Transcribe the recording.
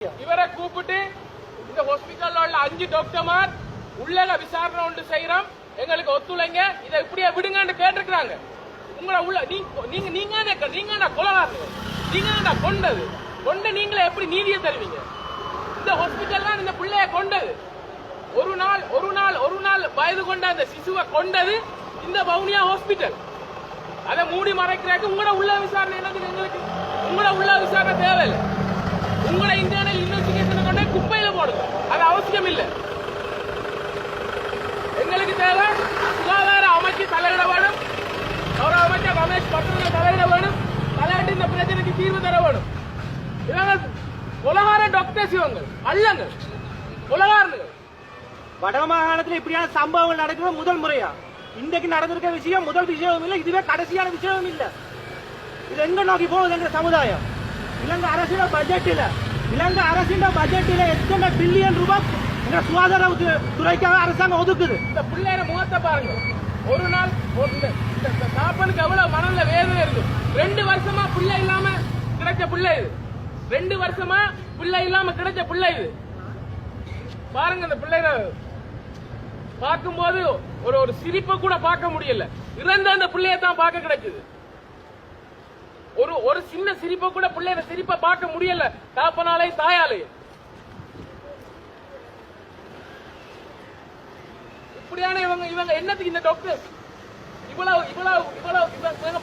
இவரை கூப்பிட்டு இந்த ஹாஸ்பிட்டல்ல உள்ள அஞ்சு டாக்டர்மார் உள்ளக விசாரணை ஒன்று செய்யறோம். எங்களுக்கு ஒத்துழைங்க. இதை இப்படியே விடுங்கன்னு கேட்டிருக்கிறாங்க. உங்களை உள்ள நீங்க நீங்க நீங்க நீங்க கொலகாரங்க நீங்க கொண்டது? கொண்டு நீங்களே எப்படி நீதியை தருவீங்க? இந்த ஹாஸ்பிட்டல் தான் இந்த பிள்ளைய கொண்டது. ஒரு நாள் ஒரு நாள் ஒரு நாள் வயது கொண்ட அந்த சிசுவை கொண்டது இந்த வவுனியா ஹாஸ்பிட்டல் அதை மூடி மறைக்கிறதுக்கு உங்களோட உள்ள விசாரணை என்னது எங்களுக்கு? உங்களோட உள்ள விசாரணை தேவையில்லை. உங்களை இந்த குப்பையில போடுங்க அது அவசியம் இல்லை எங்களுக்கு தேவை சுகாதார அமைச்சு தலையிட வேணும். கௌரவ அமைச்சர் ரமேஷ் பட்டண தலையிட வேணும். தலையிட்டு இந்த பிரச்சனைக்கு தீர்வு தர வேணும். இவங்க உலகார டாக்டர்ஸ் இவங்க அல்லங்க உலகாரனுங்க வடமாகாணத்துல இப்படியான சம்பவங்கள் நடக்கிறது முதல் முறையா? இன்றைக்கு நடந்திருக்க விஷயம் முதல் விஷயம் இல்லை இதுவே கடைசியான விஷயம் இல்லை. இது எங்க நோக்கி போகுது எங்க சமுதாயம்? இலங்கை பட்ஜெட் இல்லை இலங்கை அரசின் பட்ஜெட்டில் எத்தனை பில்லியன் ரூபாய் எங்க சுகாதார துறைக்காக அரசாங்கம் ஒதுக்குது? இந்த பிள்ளையோட முகத்தை பாருங்க. ஒரு நாள் ஒரு இந்த- தாப்பனுக்கு எவ்வளவு மனநில வேதனை இருக்கு. ரெண்டு வருஷமா பிள்ளை இல்லாம கிடைச்ச பிள்ளை இது. ரெண்டு வருஷமா பிள்ளை இல்லாம கிடைச்ச பிள்ளை இது. பாருங்க இந்த பிள்ளைய பார்க்கும்போது ஒரு ஒரு சிரிப்பை கூட பார்க்க முடியல. இறந்த அந்த பிள்ளைய தான் பார்க்க கிடைக்குது. ஒரு ஒரு சின்ன சிரிப்பை கூட பிள்ளைய சிரிப்பை பார்க்க முடியல. தாப்பனாலே தாயாலே இப்படியான இவங்க இவங்க என்னத்துக்கு இந்த டாக்டர் இவ்வளவு இவ்வளவு இவ்வளவு இவங்க